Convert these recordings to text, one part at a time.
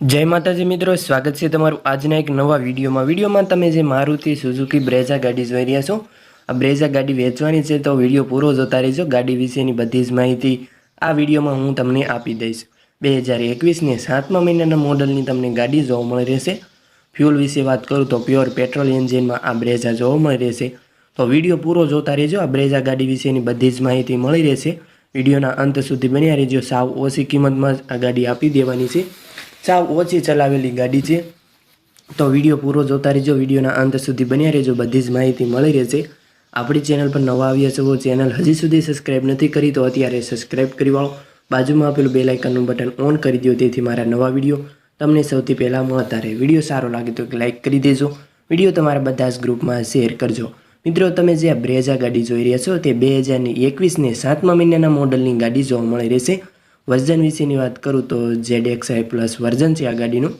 જય માતાજી મિત્રો, સ્વાગત છે તમારું આજના એક નવા વિડીયોમાં. વિડીયોમાં તમે જે મારુતિ સુઝુકી બ્રેઝા ગાડી જોઈ રહ્યા છો, આ બ્રેઝા ગાડી વેચવાની છે તો વીડિયો પૂરો જોતા રહેજો. ગાડી વિશેની બધી જ માહિતી આ વિડીયોમાં હું તમને આપી દઈશ. બે હજાર એકવીસને સાતમા મહિનાના મોડલની તમને ગાડી જોવા મળી રહેશે. ફ્યુલ વિશે વાત કરું તો પ્યોર પેટ્રોલ એન્જિનમાં આ બ્રેઝા જોવા મળી રહેશે. તો વીડિયો પૂરો જોતા રહેજો. આ બ્રેઝા ગાડી વિશેની બધી જ માહિતી મળી રહેશે. વિડીયોના અંત સુધી બન્યા રહેજો. સાવ ઓછી કિંમતમાં આ ગાડી આપી દેવાની છે. સાવ ઓછી ચલાવેલી ગાડી છે. તો વીડિયો પૂરો જોતા રહેજો. વિડીયોના અંત સુધી બન્યા રહેજો. બધી જ માહિતી મળી રહેશે. આપણી ચેનલ પર નવા આવ્યા છો ચેનલ હજી સુધી સબસ્ક્રાઈબ નથી કરી, તો અત્યારે સબસ્ક્રાઈબ કરી વાળો. બાજુમાં આપેલું બે લાઇકનનું બટન ઓન કરી દો તેથી મારા નવા વીડિયો તમને સૌથી પહેલાં મળતા વીડિયો સારો લાગે તો લાઇક કરી દેજો. વીડિયો તમારા બધા જ ગ્રુપમાં શેર કરજો. મિત્રો, તમે જે આ બ્રેઝા ગાડી જોઈ રહ્યા છો, તે બે હજારની એકવીસને સાતમા મહિનાના મોડલની ગાડી જોવા મળી રહેશે. વર્ઝન વિશેની વાત કરું તો જેડ એક્સઆઈ પ્લસ વર્ઝન છે આ ગાડીનું.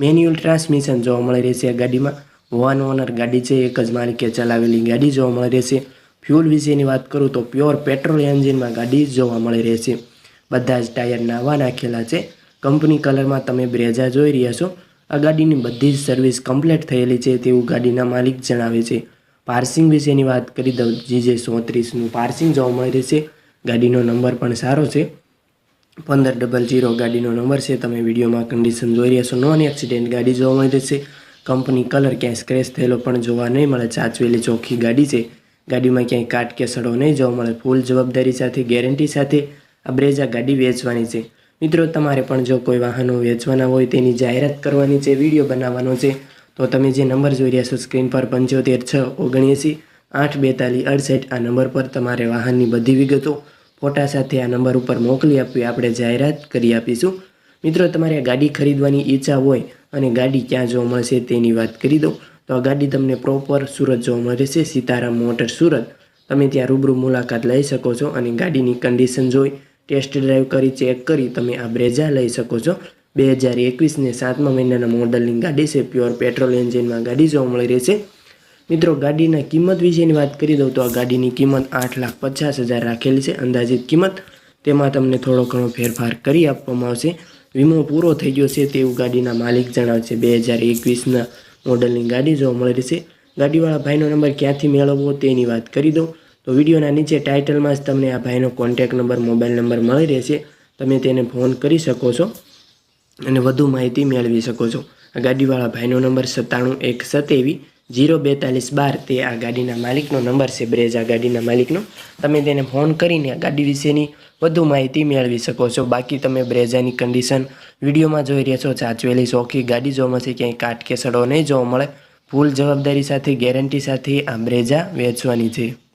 મેન્યુઅલ ટ્રાન્સમિશન જોવા મળી રહેશે આ ગાડીમાં. વન ઓનર ગાડી છે, એક જ માલિકે ચલાવેલી ગાડી જોવા મળી રહેશે. ફ્યુલ વિશેની વાત કરું તો પ્યોર પેટ્રોલ એન્જિનમાં ગાડી જોવા મળી રહેશે. બધા જ ટાયર નાવા નાખેલા છે. કંપની કલરમાં તમે બ્રેઝા જોઈ રહ્યા છો. આ ગાડીની બધી જ સર્વિસ કમ્પ્લીટ થયેલી છે તેવું ગાડીના માલિક જણાવે છે. પાર્સિંગ વિશેની વાત કરી દઉં જીજે સોત્રીસનું પાર્સિંગ જોવા મળી રહેશે. ગાડીનો નંબર પણ સારો છે. પંદર ડબલ જીરો ગાડીનો નંબર છે. તમે વિડીયોમાં કન્ડિશન જોઈ રહ્યા છો. નોન એક્સિડેન્ટ ગાડી જોવા મળી છે. કંપની કલર ક્યાંય સ્ક્રેચ થયેલો પણ જોવા નહીં મળે. ચાચવેલી ચોખ્ખી ગાડી છે. ગાડીમાં ક્યાંય કાટ કે સડો નહીં જોવા મળે. ફૂલ જવાબદારી સાથે ગેરંટી સાથે આ બ્રેઝા ગાડી વેચવાની છે. મિત્રો, તમારે પણ જો કોઈ વાહનો વેચવાના હોય તેની જાહેરાત કરવાની છે, વીડિયો બનાવવાનો છે, તો તમે જે નંબર જોઈ રહ્યા છો, સ્ક્રીન પર પંચોતેર છ ઓગણએંસી આઠ બેતાલીસ અડસઠ આ નંબર પર તમારે વાહનની બધી વિગતો ફોટા સાથે આ નંબર ઉપર મોકલી આપવી, આપણે જાહેરાત કરી આપીશું. મિત્રો, તમારે ગાડી ખરીદવાની ઈચ્છા હોય અને ગાડી ક્યાં જોવા મળશે તેની વાત કરી દઉં. તો આ ગાડી તમને પ્રોપર સુરત જોવા મળે છે સીતારામ મોટર સુરત. તમે ત્યાં રૂબરૂ મુલાકાત લઈ શકો છો અને ગાડીની કન્ડિશન જોઈ ટેસ્ટ ડ્રાઈવ કરી ચેક કરી, તમે આ બ્રેઝા લઈ શકો છો. બે હજાર એકવીસને સાતમા મહિનાના મોડલની ગાડી છે પ્યોર પેટ્રોલ એન્જિનમાં ગાડી જોવા મળી રહેશે. મિત્રો, ગાડીના કિંમત વિશેની વાત કરી દઉં તો આ ગાડીની કિંમત આઠ લાખ પચાસ હજાર રાખેલી છે. અંદાજિત કિંમત તેમાં તમને થોડો ઘણો ફેરફાર કરી આપવામાં આવશે. વીમો પૂરો થઈ ગયો છે તેવું ગાડીના માલિક જણાવે છે. બે હજાર એકવીસના મોડલની ગાડી જોવા મળી રહેશે ગાડીવાળા ભાઈનો નંબર ક્યાંથી મેળવવો તેની વાત કરી દઉં. તો વિડીયોના નીચે ટાઇટલમાં જ તમને આ ભાઈનો કોન્ટેક નંબર, મોબાઈલ નંબર મળી રહેશે. તમે તેને ફોન કરી શકો છો અને વધુ માહિતી મેળવી શકો છો. આ ગાડીવાળા ભાઈનો નંબર સત્તાણું એક સત્યાવી જીરો બેતાલીસ બાર તે આ ગાડીના માલિકનો નંબર છે બ્રેઝા ગાડીના માલિકનો. તમે તેને ફોન કરીને આ ગાડી વિશેની વધુ માહિતી મેળવી શકો છો. બાકી તમે બ્રેઝાની કન્ડિશન વિડીયોમાં જોઈ રહ્યા છો, સાચવેલી ચોખ્ખી ગાડી જોવામાંથી ક્યાંય કાટ કે સડો નહીં જોવા મળે ફૂલ જવાબદારી સાથે, ગેરંટી સાથે આ બ્રેઝા વેચવાની છે.